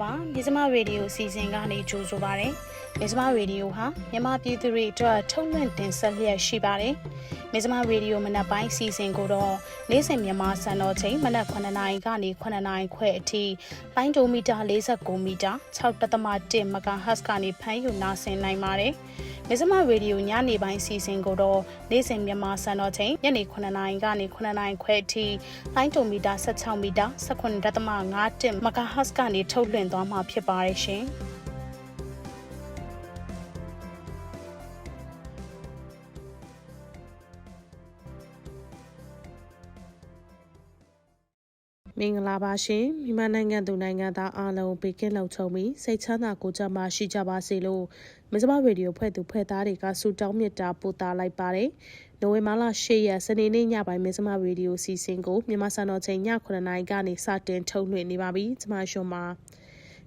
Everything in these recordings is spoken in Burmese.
မင်္ဂလာပါမြစမရေဒီယိုစီစဉ်ကနေကြိုဆိုပါရစေမြစမရေဒီယိုဟာမြန်မာပြည်သူတွေအတွက်ထုတ်လွှင့်တင်ဆက်လျက်ရှိပါတယ်မြစမရေဒီယိုမနက်ပိုင်းစီစဉ်ကိုတော့နေ့စဉ်မြန်မာစံတော်ချိန်မနက်9:00နာရီကနေ9:00နာရီခွဲအထိလိုင်းဒိုမီတာ49မီတာ6.1 MHz ကနေဖမ်းယူနာဆင်နိုင်ပါတယ်မြစမရေဒီယိုညနေပိုင်းစီစဉ်ကိုတော့နေ့စဉ်မြန်မာစံတော်ချိန်ညနေ9:00နာရီကနေ9:00နာရီခွဲအထိလိုင်းဒိုမီတာ16မီတာ18.5 MHz ကနေထုတ်လွှင့်သွားမှာဖြစ်ပါတယ်ရှင်။မင်္ဂလာပါရှင်မြန်မာနိုင်ငံသူနိုင်ငံသားအားလုံးဘေကင်းလုံခြုံပြီးစိတ်ချမ်းသာကိုယ်ကျန်းမာရှိကြပါစေလို့မစမရေဒီယိုဖွဲ့သူဖွဲ့သားတွေကဆုတောင်းမေတ္တာပို့သလိုက်ပါတယ်နိုဝင်ဘာလ10ရက်စနေနေ့ညပိုင်းမစမရေဒီယိုစီစဉ်ကိုမြန်မာစံတော်ချိန်ည9:00နာရီကနေစတင်ထုတ်လွှင့်နေပါပြီကျွန်မရှုံပါ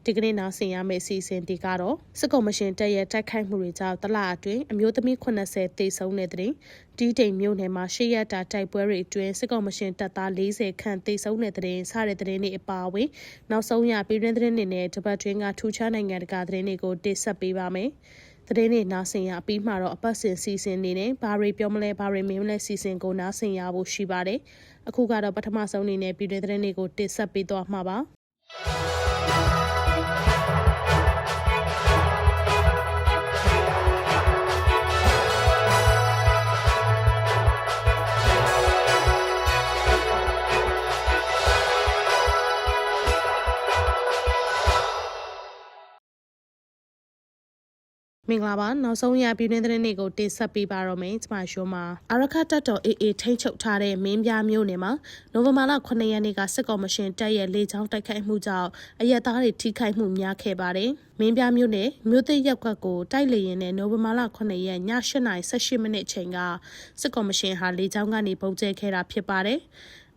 ဒီကနေ့နောက်ဆင်ရမယ့်အစီအစဉ်ဒီကတော့စစ်ကော်မရှင်တပ်ရဲ့တိုက်ခိုက်မှုတွေကြောင့်တလအတွင်းအမျိုးသမီး80တေဆုံးတဲ့တဲ့တီးတိမ်မြို့နယ်မှာရှေ့ရတာတိုက်ပွဲတွေအတွင်းစစ်ကော်မရှင်တပ်သား40ခန့်တေဆုံးတဲ့တဲ့စတဲ့တဲ့တွေအပါအဝင်နောက်ဆုံးရပြည်တွင်းသတင်းတွေနဲ့တပတ်တွင်းကထူးခြားနိုင်ငံတကာသတင်းတွေကိုတင်ဆက်ပေးပါမယ်သတင်းတွေနားဆင်ရပြီးမှတော့အပတ်စဉ်စီစဉ်နေနဲ့ဘာတွေပြောမလဲဘာတွေမင်းမလဲစီစဉ်ကိုနားဆင်ရဖို့ရှိပါတယ်အခုကတော့ပထမဆုံးအနေနဲ့ပြည်တွင်းသတင်းတွေကိုတင်ဆက်ပေးသွားမှာပါ မင်္ဂလာပါနောက်ဆုံးရပြည်တွင်းသတင်းတွေကိုတင်ဆက်ပေးပါတော့မယ်ကျွန်မရှုံးပါအရခတ်တပ်တော်အေအေထိမ့်ချုပ်ထားတဲ့မင်းပြမျိုးနယ်မှာနိုဝင်ဘာလ9ရက်နေ့ကစစ်ကော်မရှင်တပ်ရဲ့လေကြောင်းတိုက်ခိုက်မှုကြောင့်အရက်သားတွေထိခိုက်မှုများခဲ့ပါတယ်မင်းပြမျိုးနယ်မြို့သိရက်ကွက်ကိုတိုက်လေရင်နဲ့နိုဝင်ဘာလ9ရက်ည8:18မိနစ်ချိန်ကစစ်ကော်မရှင်ဟာလေကြောင်းကနေပုံကျဲခဲ့တာဖြစ်ပါတယ်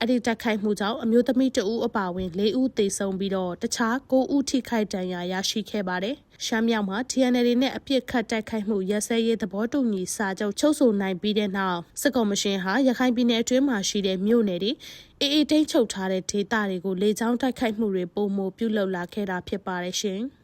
အဲ့ဒီတိုက်ခိုက်မှုကြောင့်အမျိုးသမီးတဦးအပါအဝင်၄ဦးသေဆုံးပြီးတော့တခြား၉ဦးထိခိုက်ဒဏ်ရာရရှိခဲ့ပါတယ်။ရှမ်းမြောက်မှာ TNL နဲ့အပြစ်ခတ်တိုက်ခိုက်မှုရက်စဲရေးသဘောတူညီစာချုပ်ချုပ်ဆိုနိုင်ပြီးတဲ့နောက်စစ်ကော်မရှင်ဟာရခိုင်ပြည်နယ်အတွင်းမှာရှိတဲ့မြို့နယ်တွေအေးအေးတိတ်ချုပ်ထားတဲ့ဒေသတွေကိုလေကြောင်းတိုက်ခိုက်မှုတွေပုံမပြုလုပ်လာခဲ့တာဖြစ်ပါတယ်ရှင်။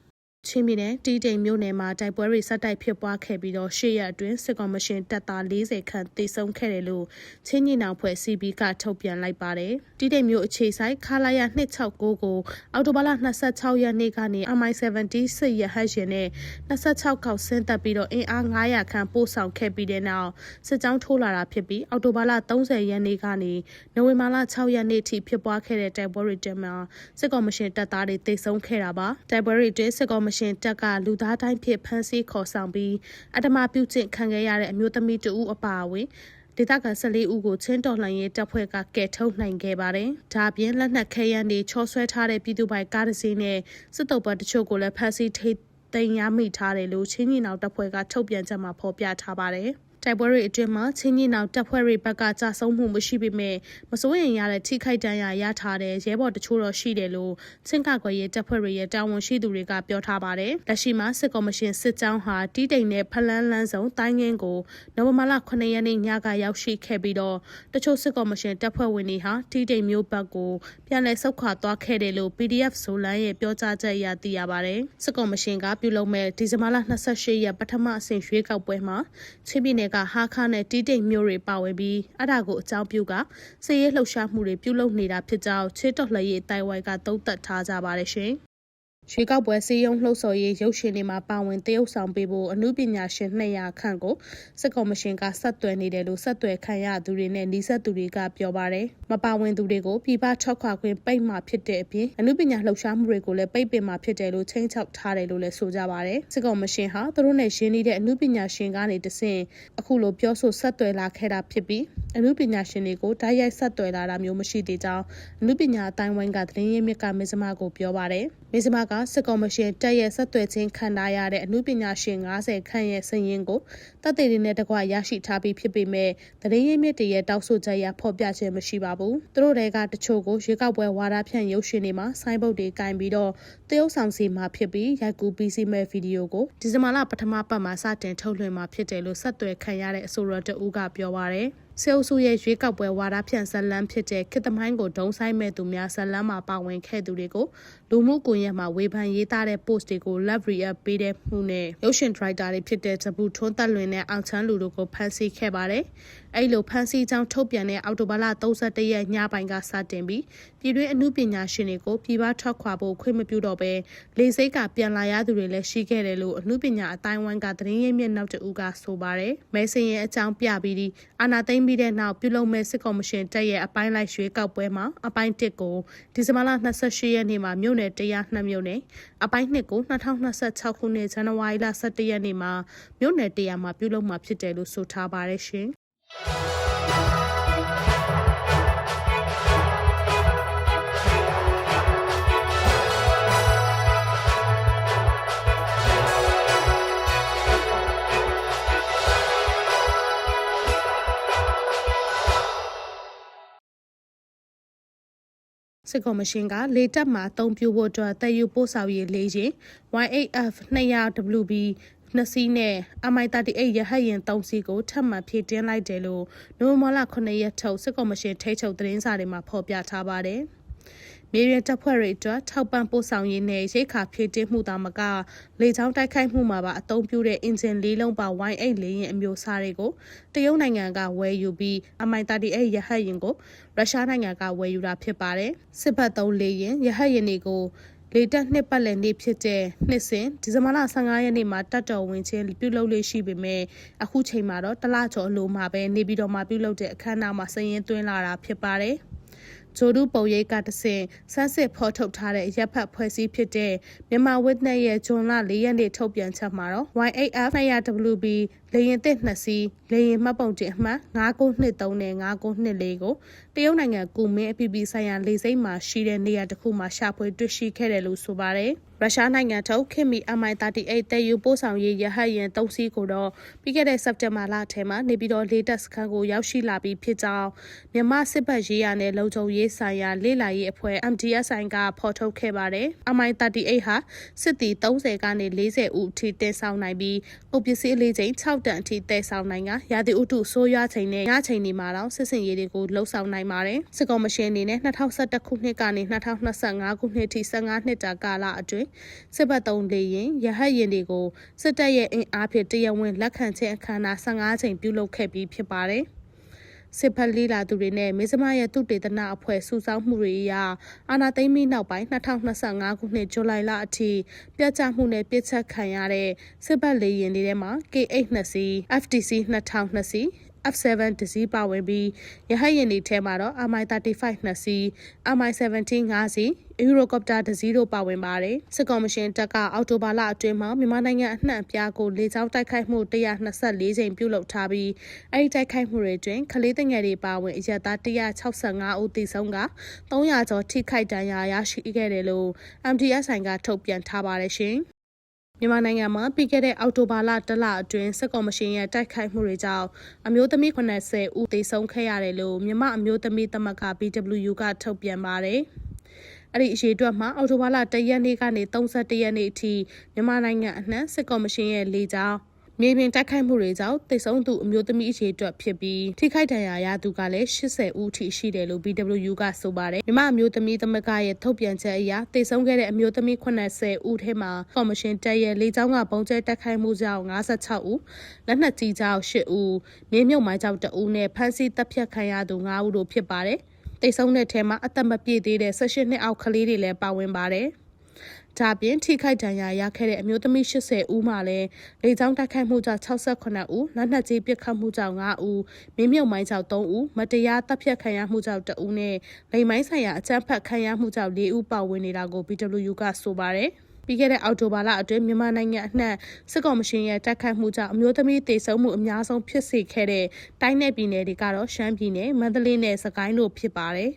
ချင်းပြည်နယ်တီးတိမ်မြို့နယ်မှာတိုက်ပွဲတွေဆက်တိုက်ဖြစ်ပွားခဲ့ပြီးတော့ရှေ့ရက်အတွင်းစစ်ကောင်မရှင်တပ်သား40ခန့်သေဆုံးခဲ့တယ်လို့ချင်းညီနောင်ဖွဲ့ CB ကထုတ်ပြန်လိုက်ပါတယ်။တီးတိမ်မြို့အခြေဆိုင်ခလာရ269ကိုအော်တိုဘာလ26ရက်နေ့ကနေ MI70 စစ်ရဟတ်ရှင်နဲ့26ခေါက်ဆင်းသက်ပြီးတော့အင်အား900ခန့်ပို့ဆောင်ခဲ့ပြီးတဲ့နောက်စစ်ကြောင်းထိုးလာတာဖြစ်ပြီးအော်တိုဘာလ30ရက်နေ့ကနေနိုဝင်ဘာလ6ရက်နေ့ထိဖြစ်ပွားခဲ့တဲ့တိုက်ပွဲတွေတမှာစစ်ကောင်မရှင်တပ်သားတွေသေဆုံးခဲ့တာပါ။တိုက်ပွဲတွေအတွင်းစစ်ကောင်မရှင်တပ်ကလူသားတိုင်းဖြစ်ဖမ်းဆီးခေါ်ဆောင်ပြီးအတမပြုကျင့်ခံခဲ့ရတဲ့အမျိုးသမီးတဦးအပါအဝင်ဒေသခံ14ဦးကိုချင်းတော်လှန်ရေးတပ်ဖွဲ့ကကယ်ထုတ်နိုင်ခဲ့ပါတယ်။ဒါအပြင်လက်နက်ခဲယမ်းတွေချောဆွဲထားတဲ့ပြည်သူပိုင်ကားတစ်စီးနဲ့စစ်တုပ်ပတ်တချို့ကိုလည်းဖမ်းဆီးထိသိမ်းရမိထားတယ်လို့ချင်းညီနောင်တပ်ဖွဲ့ကထုတ်ပြန်ချက်မှာဖော်ပြထားပါတယ်။ တိုက်ပွဲတွေအတွင်းမှာချင်းကြီးနောင်တပ်ဖွဲ့တွေဘက်ကကြာဆုံးမှုမရှိပေမဲ့မစိုးရင်ရတဲ့ထိခိုက်ဒဏ်ရာရထားတဲ့ရဲဘော်တချို့တော့ရှိတယ်လို့ချင်းကကွယ်ရဲတပ်ဖွဲ့တွေရဲ့တာဝန်ရှိသူတွေကပြောထားပါတယ်။လက်ရှိမှာစစ်ကော်မရှင်စစ်ကြောင်းဟာတီးတိမ်နဲ့ဖလန်းလန်းဆောင်တိုင်းငင်းကိုနိုဝင်ဘာလ9ရက်နေ့ညကရောက်ရှိခဲ့ပြီးတော့တချို့စစ်ကော်မရှင်တပ်ဖွဲ့ဝင်တွေဟာတီးတိမ်မျိုးဘက်ကိုပြန်လည်ဆုတ်ခွာသွားခဲ့တယ်လို့ PDF ဇိုလန်ရဲ့ပြောကြားချက်အရသိရပါတယ်။စစ်ကော်မရှင်ကပြုလုပ်မဲ့ဒီဇင်ဘာလ28ရက်ပထမအဆင့်ရွေးကောက်ပွဲမှာချင်းပြည်နယ်ကဟာခါနဲ့တီးတိမ်မျိုးတွေပါဝင်ပြီးအဲ့ဒါကိုအကြောင်းပြုကစစ်ရေးလှုပ်ရှားမှုတွေပြုလုပ်နေတာဖြစ်ကြောင်းချစ်တော်လှရေးတိုင်ဝိုင်ကသုံးသပ်ထားကြပါတယ်ရှင်။ ရွှေကောက်ပွဲစည်းရုံးလှုပ်ဆော်ရေးရုပ်ရှင်တွေမှာပါဝင်တရုပ်ဆောင်ပေးဖို့အမှုပညာရှင်200ခန့်ကိုစစ်ကော်မရှင်ကဆက်သွယ်နေတယ်လို့ဆက်သွယ်ခံရသူတွေနဲ့နှိဆက်သူတွေကပြောပါတယ်။မပါဝင်သူတွေကိုပြည်ပထွက်ခွာခွင့်ပိတ်မှဖြစ်တဲ့အပြင်အမှုပညာလှုပ်ရှားမှုတွေကိုလည်းပိတ်ပင်မှဖြစ်တယ်လို့ချင်းချောက်ထားတယ်လို့လည်းဆိုကြပါတယ်။စစ်ကော်မရှင်ဟာသူတို့နဲ့ရင်းနှီးတဲ့အမှုပညာရှင်ကနေတဆင့်အခုလိုပြောဆိုဆက်သွယ်လာခဲ့တာဖြစ်ပြီးအမှုပညာရှင်တွေကိုဓာတ်ရိုက်ဆက်သွယ်လာတာမျိုးမရှိသေးကြောင်းအမှုပညာအတိုင်းဝိုင်းကသတင်းရင်းမြစ်ကမစ္စမကိုပြောပါတယ်။ မစ္စမကစစ်ကော်မရှင်တက်ရဲ့ဆက်သွယ်ခြင်းခံထားရတဲ့အမှုပညာရှင်90ခန့်ရဲ့စည်ရင်းကိုတပ်သေးတွေနဲ့တကွရရှိထားပြီးဖြစ်ပေမဲ့သတင်းရင်းမြစ်တွေရဲ့တောက်ဆိုချက်ရဖော်ပြခြင်းမရှိပါဘူး။သူတို့တွေကတချို့ကိုရွေးကောက်ပွဲဝါဒဖြန့်ရုပ်ရှင်တွေမှာဆိုင်းဘုတ်တွေကင်ပြီးတော့တရုတ်ဆောင်စီမှာဖြစ်ပြီးရိုက်ကူးပြီးစီမဲ့ဗီဒီယိုကိုဒီဇင်ဘာလပထမပတ်မှာစတင်ထုတ်လွှင့်မှာဖြစ်တယ်လို့ဆက်သွယ်ခံရတဲ့အဆိုတော်တဦးကပြောပါရယ်။ စေအုပ်စုရဲ့ရွေးကောက်ပွဲဝါဒဖြန့်ဇက်လန်းဖြစ်တဲ့ခေတ်သမိုင်းကိုဒုံဆိုင်မဲ့သူများဇက်လန်းမှာပါဝင်ခဲ့သူတွေကိုလူမှုကွန်ရက်မှာဝေဖန်ရေးသားတဲ့ post တွေကို love react ပေးတဲ့မှုနဲ့ရုပ်ရှင် writer တွေဖြစ်တဲ့ဇပူထွန်းသက်လွင်နဲ့အောင်ချမ်းလူတို့ကိုဖမ်းဆီးခဲ့ပါတယ်။ အဲ့လိုဖမ်းဆီးကြောင်းထုတ်ပြန်တဲ့အောက်တိုဘာလ31ရက်ညပိုင်းကစတင်ပြီးပြည်တွင်းအမှုပညာရှင်တွေကိုပြည်ပထွက်ခွာဖို့ခွင့်မပြုတော့ဘဲလေစိတ်ကပြန်လာရသူတွေလည်းရှိခဲ့တယ်လို့အမှုပညာအတိုင်းဝိုင်းကသတင်းရင်းမြစ်နောက်တဦးကဆိုပါတယ်။မဲစင်ရဲ့အကြောင်းပြပြီးဒီအာနာသိမ့်ပြီးတဲ့နောက်ပြုလုပ်မဲ့စစ်ကော်မရှင်တက်ရဲ့အပိုင်းလိုက်ရွေးကောက်ပွဲမှာအပိုင်း1ကိုဒီဇင်ဘာလ28ရက်နေ့မှာမြို့နယ်တရား2မြို့နယ်အပိုင်း2ကို2026ခုနှစ်ဇန်နဝါရီလ17ရက်နေ့မှာမြို့နယ်တရားမှာပြုလုပ်မှာဖြစ်တယ်လို့ဆိုထားပါတယ်ရှင်။ စစ်ကော်မရှင်ကလေတပ်မှာအသုံးပြုဖို့အတွက်တည်ယူပို့ဆောင်ရေးလေးရင် Y8F 200WB နှစ်စီးနဲ့ MI38 ရဟတ်ယာဉ်3စီးကိုထပ်မံဖြည့်တင်းလိုက်တယ်လို့နိုဝင်ဘာလ9ရက်ထုတ်စစ်ကော်မရှင်ထိချုပ်သတင်းစာတွေမှာဖော်ပြထားပါတယ်။မြေပြင်တပ်ဖွဲ့တွေအတွက်ထောက်ပံ့ပို့ဆောင်ရေးနဲ့ရိတ်ခါဖြည့်တင်းမှုသာမကလေကြောင်းတိုက်ခိုက်မှုမှာပါအသုံးပြုတဲ့အင်ဂျင်လေးလုံးပါ Y8 လေယာဉ်အမျိုးအစားတွေကိုတရုတ်နိုင်ငံကဝယ်ယူပြီး MI38 ရဟတ်ယာဉ်ကိုရုရှားနိုင်ငံကဝယ်ယူတာဖြစ်ပါတယ်။စစ်ဘက်သုံးလေယာဉ်ရဟတ်ယာဉ်တွေကို လေတက်နှစ်ပတ်လည်နေ့ဖြစ်တဲ့နှစ်စဉ်ဒီဇင်ဘာလ15ရက်နေ့မှာတတ်တော်ဝင်ချင်းပြုလုပ်လေးရှိပေမဲ့အခုချိန်မှာတော့တလကျော်အလိုမှာပဲနေပြည်တော်မှာပြုလုပ်တဲ့အခမ်းအနားမှာစည်ရင်သွင်းလာတာဖြစ်ပါတယ်။ဂျိုဒူပုံရိပ်ကတဆင့်ဆန်းစစ်ဖော်ထုတ်ထားတဲ့ရပ်ဖက်ဖွဲ့စည်းဖြစ်တဲ့မြန်မာဝစ်နက်ရဲ့ဂျွန်လ၄ရက်နေ့ထုတ်ပြန်ချက်မှာတော့ Y8F 200WB လေရင်သစ်နှစ်စီးလေရင်မှတ်ပုံတင်အမှတ်9923နဲ့9924ကိုတရုတ်နိုင်ငံကူမင်းအပြည်ပြည်ဆိုင်ရာလေစိမ့်မှာရှိတဲ့နေရာတစ်ခုမှာရှာဖွေတွေ့ရှိခဲ့တယ်လို့ဆိုပါတယ်။ရုရှားနိုင်ငံထုတ်ခင်မီ MI38 တည်ယူပို့ဆောင်ရေးရဟတ်ယာဉ်၃စီးကိုတော့ပြီးခဲ့တဲ့စက်တင်ဘာလထဲမှာနေပြည်တော်လေတပ်စခန်းကိုရောက်ရှိလာပြီးဖြစ်ကြောင်းမြန်မာစစ်ဘက်ရေးရာနဲ့လုံခြုံရေးဆိုင်ရာလေ့လာရေးအဖွဲ့ MDSI ကဖော်ထုတ်ခဲ့ပါတယ်။ MI38 ဟာစစ်တီ30ကနေ40ဦးအထိတင်ဆောင်နိုင်ပြီးအုပ်ပစ္စည်းလေးချိန်6တန်အထိတည်ဆောင်နိုင်ကရာသီဥတုဆိုးရွားချိန်နဲ့ညချိန်ဒီမှာတော့စစ်စင်ရေးတွေကိုလှုပ်ဆောင်နိုင်ပါတယ်။စစ်ကော်မရှင်အနေနဲ့2021ခုနှစ်ကနေ2025ခုနှစ်ထိ15နှစ်တာကာလအတွင်းစစ်ဘက်သုံးလေရင်ရဟတ်ရင်တွေကိုစစ်တပ်ရဲ့အင်အားဖြင့်တရားဝင်လက်ခံခြင်းအခမ်းအနား15ချိန်ပြုလုပ်ခဲ့ပြီးဖြစ်ပါတယ်။ စစ်ဖက်လေးလာသူတွေနဲ့မေဇမရဲ့သူတေသနာအဖွဲ့စုဆောင်းမှုတွေအရအာနာသိမ့်ပြီးနောက်ပိုင်း2025ခုနှစ်ဇူလိုင်လအထိပြတ်ကျမှုနဲ့ပြစ်ချက်ခံရတဲ့စစ်ဘက်လေယာဉ်တွေထဲမှာ K8 နှစ်စီး FTC 2000နှစ်စီး F7 တစီးပါဝင်ပြီးရဟတ်ယာဉ်တွေထဲမှာတော့ MI35 နှစ်စီး MI17 5စီးယူရိုကော်ပတာတစ်စီးတို့ပါဝင်ပါတယ်စစ်ကော်မရှင်တပ်ကအော်တိုဘာလအတွင်းမှာမြန်မာနိုင်ငံအနှံ့အပြားကိုလေကြောင်းတိုက်ခိုက်မှု124ကြိမ်ပြုလုပ်ထားပြီးအဲဒီတိုက်ခိုက်မှုတွေတွင်ကလေးငယ်တွေပါဝင်အရက်သား165ဦးသေဆုံးက300ကျော်ထိခိုက်ဒဏ်ရာရရှိခဲ့တယ်လို့ MDSI ကထုတ်ပြန်ထားပါတယ်ရှင် မြန်မာနိုင်ငံမှာပြီးခဲ့တဲ့အောက်တိုဘာလတလအတွင်းစစ်ကော်မရှင်ရဲ့တိုက်ခိုက်မှုတွေကြောင့်အမျိုးသမီး80ဦးသေဆုံးခဲ့ရတယ်လို့မြန်မာအမျိုးသမီးသမဂ္ဂ BWU ကထုတ်ပြန်ပါတယ်။အဲ့ဒီအရေးအတွက်မှာအော်တိုဘာလ၁ရက်နေ့ကနေ31ရက်နေ့အထိမြန်မာနိုင်ငံအနှံ့စစ်ကော်မရှင်ရဲ့လေကြောင်း မြေပြင်တိုက်ခိုက်မှုတွေကြောင့်တိတ်ဆုံးသူအမျိုးသမီးအရေးအတွက်ဖြစ်ပြီးထိခိုက်ဒဏ်ရာရသူကလည်း80ဦးထိရှိတယ်လို့ BWU ကဆိုပါတယ်မြမအမျိုးသမီးသမဂ္ဂရဲ့ထုတ်ပြန်ချက်အရတိတ်ဆုံးခဲ့တဲ့အမျိုးသမီး80ဦးထဲမှာကော်မရှင်တက်ရဲ့လေကြောင်းကပုံကျဲတိုက်ခိုက်မှုကြောင့်56ဦးလက်နက်ကြီးကြောင့်8ဦးမြေမြုပ်မိုင်းကြောင့်2ဦးနဲ့ဖမ်းဆီးတပ်ဖြတ်ခံရသူ9ဦးတို့ဖြစ်ပါတယ်တိတ်ဆုံးတဲ့ထဲမှာအသက်မပြည့်သေးတဲ့18နှစ်အောက်ကလေးတွေလည်းပါဝင်ပါတယ်။ ဒါပြင်ထိခိုက်ဒဏ်ရာရခဲ့တဲ့အမျိုးသမီး80ဦးမှလည်းလေကြောင်းတိုက်ခိုက်မှုကြောင့်68ဦးလက်နက်ကြီးပစ်ခတ်မှုကြောင့်9ဦးမင်းမြုပ်မိုင်းကြောင့်3ဦးမတရားတပ်ဖြတ်ခံရမှုကြောင့်2ဦးနဲ့လိမ်မိုင်းဆိုင်ရာအကြမ်းဖက်ခံရမှုကြောင့်4ဦးပါဝင်နေတာကို BWU ကဆိုပါတယ်ပြီးခဲ့တဲ့အောက်တိုဘာလအတွင်းမြန်မာနိုင်ငံအနှံ့စစ်ကော်မရှင်ရဲ့တိုက်ခိုက်မှုကြောင့်အမျိုးသမီးတေဆုံးမှုအများဆုံးဖြစ်စေခဲ့တဲ့တိုင်းနယ်ပြည်နယ်တွေကတော့ရှမ်းပြည်နယ်မန္တလေးနဲ့စကိုင်းတို့ဖြစ်ပါတယ်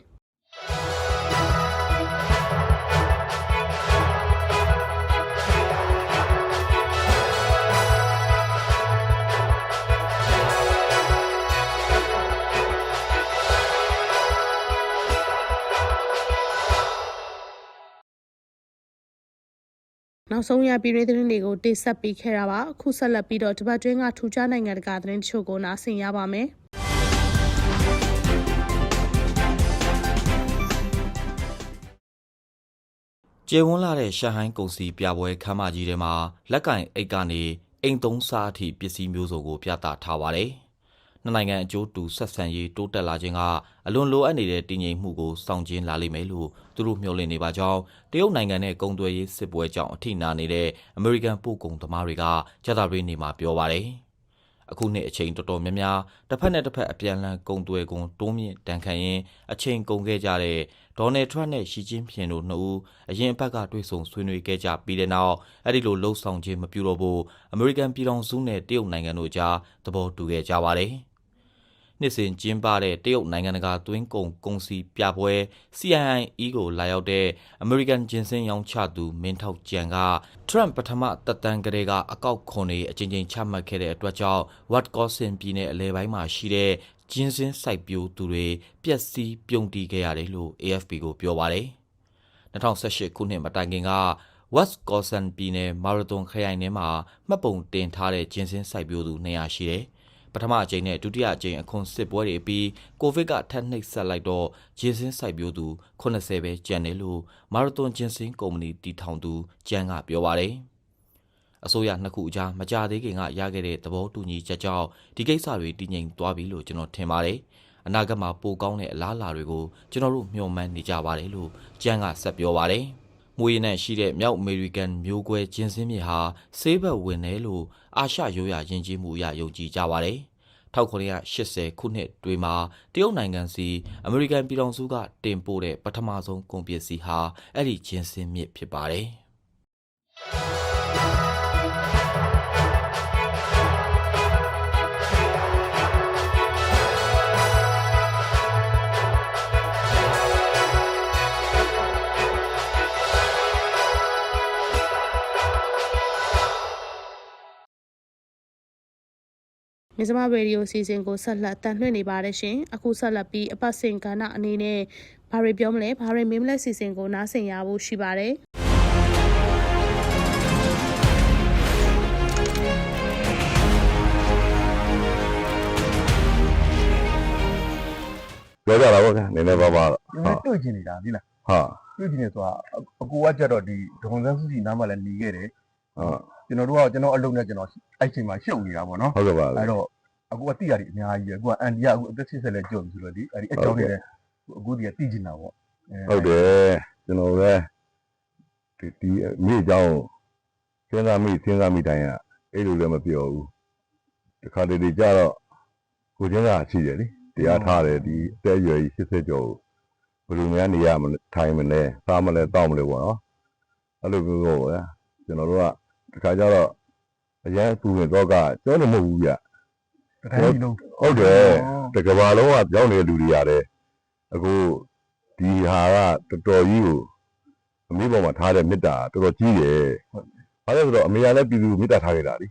နောက်ဆုံးရပြည်တွင်းသတင်းတွေကိုတင်ဆက်ပေးခဲ့တာပါအခုဆက်လက်ပြီးတော့တပတ်တွင်းကထူခြားနိုင်ငံတကာသတင်းတချို့ကိုနားဆင်ရပါမယ်ကျေဝန်းလာတဲ့ရှန်ဟိုင်းကုန်စည်ပြပွဲခမ်းမကြီးထဲမှာလက်ကင်အိတ်ကနေအိမ်သုံးစားအထိပစ္စည်းမျိုးစုံကိုပြသထားပါတယ်။ နှစ်နိုင်ငံအကျိုးတူဆက်ဆံရေးတိုးတက်လာခြင်းကအလွန်လိုအပ်နေတဲ့တည်ငြိမ်မှုကိုစောင့်ကျဉ်လာလိမ့်မယ်လို့သူတို့မျှော်လင့်နေပါကြောင်းတရုတ်နိုင်ငံနဲ့ကုန်သွယ်ရေးစစ်ပွဲကြောင့်အထိနာနေတဲ့အမေရိကန်ပို့ကုန်သမားတွေကကြာသပတေးနေ့မှာပြောပါတယ်။အခုနှစ်အချိန်တော်တော်များများတစ်ဖက်နဲ့တစ်ဖက်အပြန်အလှန်ကုန်သွယ်ကုန်တိုးမြင့်တန်ခတ်ရင်အချိန်ကုန်ခဲ့ကြတဲ့ဒေါ်နယ်ထရန့်နဲ့ရှီကျင်းဖျင်တို့နှစ်ဦးအရင်အပတ်ကတွေ့ဆုံဆွေးနွေးခဲ့ကြပြီးတဲ့နောက်အဲ့ဒီလိုလှုပ်ဆောင်ခြင်းမပြုတော့ဘူးအမေရိကန်ပြည်ထောင်စုနဲ့တရုတ်နိုင်ငံတို့ကြားသဘောတူခဲ့ကြပါတယ်။ နှစ်စဉ်ကျင်းပတဲ့တရုတ်နိုင်ငံတကာသွင်းကုန်ကုန်စည်ပြပွဲ CIIE ကိုလာရောက်တဲ့အမေရိကန်ဂျင်စင်ရောင်းချသူမင်းထောက်ကြံက Trump ပထမသက်တမ်းကလေးကအကောက်ခွန်တွေအချင်းချင်းချမှတ်ခဲ့တဲ့အတွက်ကြောင့် Wisconsin ပြည်နယ်အလဲပိုင်းမှာရှိတဲ့ဂျင်းစင်းစိုက်ပျိုးသူတွေပျက်စီးပြုံတီးခဲ့ရတယ်လို့ AFP ကိုပြောပါတယ်။2018ခုနှစ်မတိုင်ခင်က West Wisconsin ပြည်နယ်မာရသွန်ခရိုင်ထဲမှာမှတ်ပုံတင်ထားတဲ့ဂျင်းစင်းစိုက်ပျိုးသူ200ရှိတယ်။ ပထမအကြိမ်နဲ့ဒုတိယအကြိမ်အခွန်စစ်ပွဲတွေပြီးကိုဗစ်ကထပ်နှိပ်ဆက်လိုက်တော့ဂျင်းစင်းစိုက်ပျိုးသူ80ပဲကျန်တယ်လို့မာရသွန်ဂျင်းစင်းကုမ္ပဏီတည်ထောင်သူကျန်းကပြောပါတယ်။အစိုးရနှစ်ခုအကြားမကြသေးခင်ကရခဲ့တဲ့သဘောတူညီချက်ကြောင့်ဒီကိစ္စတွေတည်ငြိမ်သွားပြီလို့ကျွန်တော်ထင်ပါတယ်။အနာဂတ်မှာပိုကောင်းတဲ့အလားအလာတွေကိုကျွန်တော်တို့မျှော်မှန်းနေကြပါတယ်လို့ကျန်းကဆက်ပြောပါတယ်။ မွေးနဲ့ရှိတဲ့မြောက်အမေရိကန်မျိုးကွဲဂျင်းစင်းမြေဟာဆေးဘက်ဝင်တယ်လို့အာရှရိုးရာယဉ်ကျေးမှုအရယုံကြည်ကြပါတယ်။1980ခုနှစ်တွေမှာတရုတ်နိုင်ငံစီအမေရိကန်ပြည်ထောင်စုကတင်ပို့တဲ့ပထမဆုံးကုန်ပစ္စည်းဟာအဲ့ဒီဂျင်းစင်းမြစ်ဖြစ်ပါတယ်။ မြစမရေဒီယိုစီစဉ်ကိုဆက်လက်တန်လှည့်နေပါတယ်ရှင်အခုဆက်လက်ပြီးအပတ်စဉ်ကဏ္ဍအနေနဲ့ဘာတွေပြောမလဲဘာတွေမေးမလဲစီစဉ်ကိုနားဆင်ရဖို့ရှိပါတယ်ပြောကြတာပေါ့ဗျာနည်းနည်းပါးပါးတော့ကျွန်တော်တွေ့ချင်နေတာဒီလားဟာတွေ့ချင်နေဆိုတာအအကူကကြတော့ဒီဒုံစန်းစုစီနားမှာလည်းနေခဲ့တယ် ဟာကျွန်တော်တို့ကကျွန်တော်အလုပ်နဲ့ကျွန်တော်အဲ့ချိန်မှာရှုပ်နေတာပေါ့နော်ဟုတ်ကဲ့ပါလေအဲ့တော့အကူကတိရတယ်အများကြီးပဲအကူကအန်ဒီကအကူအသက်80လည်းကြောက်ပြီဆိုတော့ဒီအဲ့ဒီအကြောင်းတွေလည်းအကူဒီကတိချင်တာပေါ့အဲဟုတ်တယ်ကျွန်တော်လည်းဒီဒီမိအကြောင်းစဉ်းစားမိစဉ်းစားမိတိုင်းကအဲ့လိုလည်းမပြောဘူးတခါတလေကြတော့ကိုချင်းစာရှိတယ်လေတရားထားတယ်ဒီအသက်အရွယ်ကြီး80ကျော်ကိုဘယ်လိုများနေရမလဲထိုင်မလဲစားမလဲတောက်မလဲပေါ့နော်အဲ့လိုမျိုးပေါ့ဗျာကျွန်တော်တို့က တခါကျတော့အရန်ပူဝင်တော့ကကျောလို့မဟုတ်ဘူးဗျတတိုင်းကြီးလုံးဟုတ်တယ်တကဘာလုံးကကြောင်းနေတဲ့လူတွေရတယ်အခုဒီဟာကတော်တော်ကြီးကိုအမေပေါ်မှာထားတဲ့မေတ္တာတော်တော်ကြီးတယ်ဘာလဲဆိုတော့အမေကလည်းပြည်သူကိုမေတ္တာထားခဲ့တာလी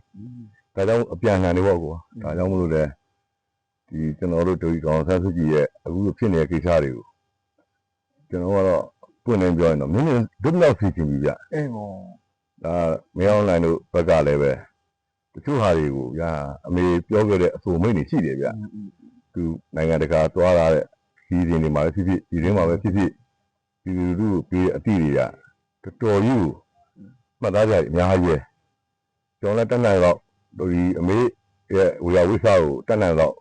ဒါကြောင့်အပြန်အလှန်တွေပေါ့ကွာဒါကြောင့်မလို့လဲဒီကျွန်တော်တို့ဒုတိကောင်ဆန်းစုကြည်ရဲ့အခုဖြစ်နေတဲ့ကိစ္စတွေကိုကျွန်တော်ကတော့ပွင့်နေပြောရင်တော့မင်းတို့ဒုက္ခလောက်ဖြစ်ချင်ပြီဗျအေးပေါ့ ဒါမင်းအောင်လိုင်းတို့ဘက်ကလည်းပဲတချို့ဟာတွေကိုညာအမေပြောခဲ့တဲ့အဆိုမိတ်တွေရှိတယ်ဗျသူနိုင်ငံတကာသွားလာတဲ့ခီးစဉ်တွေမှာလည်းဖြစ်ဖြစ်ဒီရင်းမှာပဲဖြစ်ဖြစ်ဒီလူလူပေးအတိတွေကတော်တော်ကြီးကိုမှတ်သားကြရအများကြီးပဲကျွန်တော်လည်းတက်နိုင်တော့ဒီအမေရဲ့ဝေယဝိဆာကိုတက်နိုင်တော့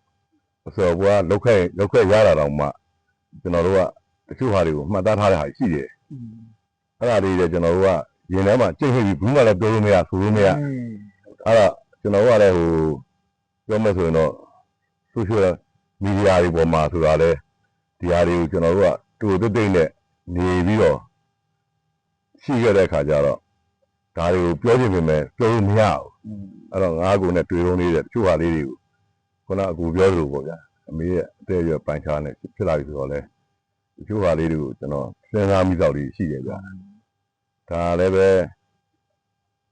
အစောဘွားလောက်ခဲ့လောက်ခဲ့ရတာတော့မှကျွန်တော်တို့ကတချို့ဟာတွေကိုမှတ်သားထားတဲ့ဟာရှိတယ်အဲ့ဒါလေးတွေကျွန်တော်တို့က ရင်ထဲမှာကြိတ်ဟိပြီးဘူးမှလည်းပြောလို့မရဆိုလို့မရအဲ့ဒါကျွန်တော်တို့ကလည်းဟိုပြောမယ်ဆိုရင်တော့ social media တွေပေါ်မှာဆိုတာလေဒီဟာတွေကိုကျွန်တော်တို့ကတူတူတိတ်နဲ့နေပြီးတော့ရှိခဲ့တဲ့အခါကျတော့ဒါတွေကိုပြောချင်ပေမဲ့ပြောလို့မရဘူးအဲ့တော့ငါးကူနဲ့တွေ့ရုံလေးတဲ့တချို့ဟာလေးတွေကိုခုနအကူပြောသလိုပေါ့ဗျာအမေရဲ့အသေးအရွယ်ပိုင်ချားနဲ့ဖြစ်လာပြီဆိုတော့လေတချို့ဟာလေးတွေကိုကျွန်တော်စဉ်းစားမိတော့လေးရှိတယ်ဗျာ ဒါလည်းပဲ